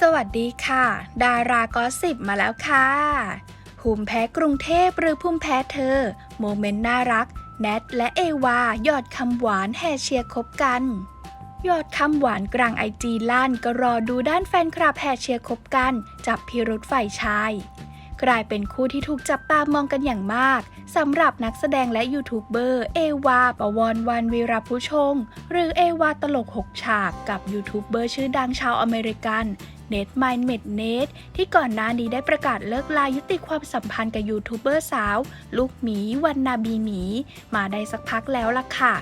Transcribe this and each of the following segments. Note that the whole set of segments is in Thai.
สวัสดีค่ะ ดารากอสิบมาแล้วค่ะ ภูมิแพ้กรุงเทพหรือภูมิแพ้เธอ โมเมนต์น่ารัก แนทและเอวายอดคำหวานแห่เชียร์คบกันยอดคำหวานกลางไอจีล้านก็รอดูด้านแฟนคลับแห่เชียร์คบกัน จับพิรุธฝ่ายชาย กลายเป็นคู่ที่ถูกจับตามองกันอย่างมากสำหรับนักแสดงและยูทูบเบอร์เอวาปวรวันวีรผู้ชง หรือเอวาตลกหกฉากกับยูทูบเบอร์ชื่อดังชาวอเมริกันเนทไมน์เมดเนทที่ก่อนหน้านี้ได้ประกาศเลิกลายุติความสัมพันธ์กับยูทูบเบอร์สาว ลูกหมีวันนาบีหมี มาได้สักพักแล้วล่ะค่ะ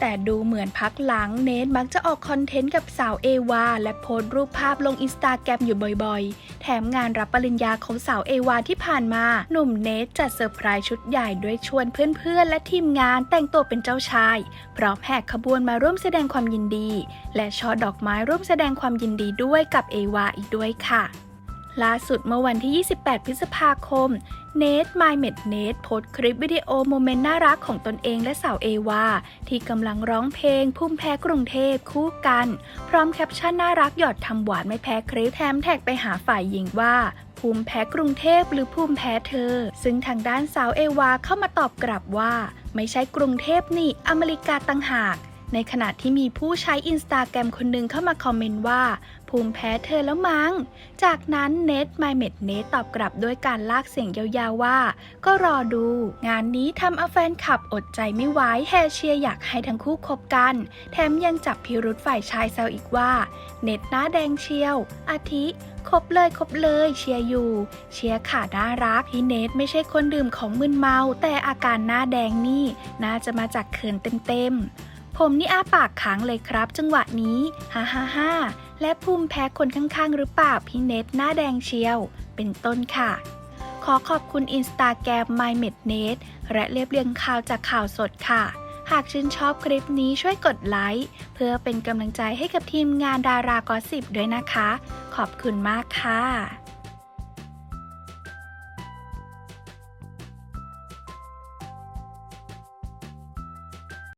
แต่ดูเหมือนพักหลังเนทมักจะออกคอนเทนต์กับสาวเอวา และโพสต์รูปภาพลงอินสตาแกรมอยู่บ่อยๆ แถมงานรับปริญญาของสาวเอวาที่ผ่านมา หนุ่มเนทจัดเซอร์ไพรส์ชุดใหญ่ด้วยชวนเพื่อนๆ และทีมงานแต่งตัวเป็นเจ้าชาย พร้อมแหกขบวนมาร่วมแสดงความยินดี และช่อดอกไม้ร่วมแสดงความยินดีด้วยกับเอวาอีกด้วยค่ะ ล่าสุดเมื่อวันที่ 28 พฤษภาคม เนทไมเมดเนทโพสคลิปวิดีโอโมเมนต์น่ารักของตนเองและสาวเอวา ที่กำลังร้องเพลง พุ่มแพ้กรุงเทพคู่กัน พร้อมแคปชั่นน่ารักหยอดทำหวานไม่แพ้คลิปแถมแท็กไปหาฝ่ายหญิงว่าภูมิแพ้กรุงเทพหรือภูมิแพ้เธอ ซึ่งทางด้านสาวเอวาเข้ามาตอบกลับว่า ไม่ใช่กรุงเทพนี่อเมริกาตั้งหาก ในขณะที่มีผู้ใช้อินสตาแกรมคนหนึ่งเข้ามาคอมเมนต์ว่า ภูมิแพ้เธอแล้วมั้ง จากนั้นเนทไมเมดเนทตอบกลับด้วยการลากเสียงยาวๆว่า ก็รอดู งานนี้ทำเอาแฟนคลับอดใจไม่ไหวแฮเชียร์อยากให้ทั้งคู่คบกัน แถมยังจับพิรุธฝ่ายชายแซวอีกว่า เน็ตหน้าแดงเชียว อาทิคบเลยคบเลยเชียร์อยู่ เชียร์ขาน่ารักที่เนทไม่ใช่คนดื่มของมึนเมา แต่อาการหน้าแดงนี่ น่าจะมาจากเขินเต็มๆ ผมนี่อ้าปากค้างเลยครับ จังหวะนี้ฮ่าฮ่าฮ่าและภูมิแพ้คนข้างๆ หรือเปล่าพี่เนทหน้าแดงเชียว เป็นต้นค่ะ ขอขอบคุณอินสตาแกรม m y m e d n e t และเรียบเรียงข่าวจากข่าวสดค่ะ หากชื่นชอบคลิปนี้ช่วยกดไลค์เพื่อเป็นกำลังใจให้กับทีมงานดารากอสิบด้วยนะคะ ขอบคุณมากค่ะ